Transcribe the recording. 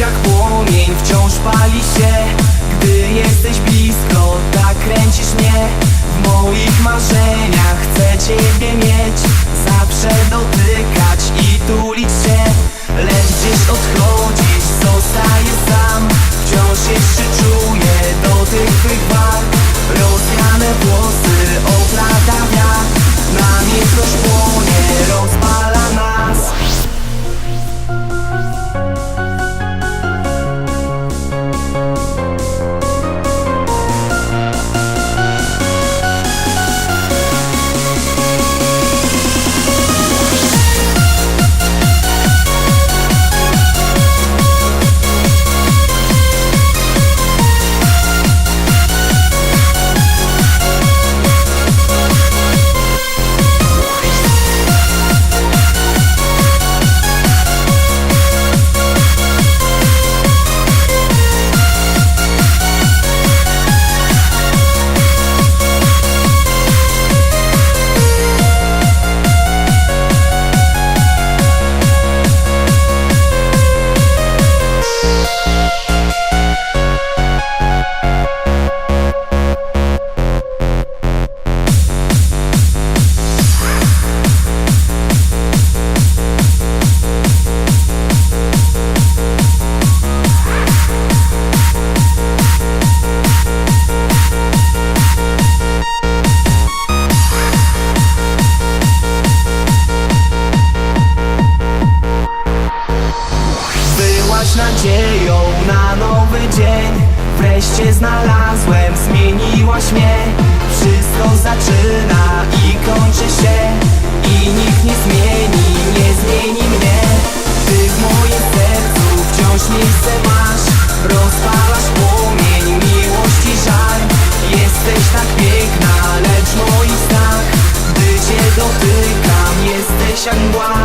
jak płomień wciąż pali się. Gdy jesteś blisko, tak kręcisz mnie W moich marzeniach byłaś nadzieją na nowy dzień. Wreszcie znalazłem, zmieniłaś mnie. Wszystko zaczyna i kończy się. I nikt nie zmieni, nie zmieni mnie. Ty w moim sercu wciąż miejsce masz. Rozpalasz płomień miłości żar Jesteś tak piękna, lecz moich snach Gdy cię dotykam, jesteś jak mgła.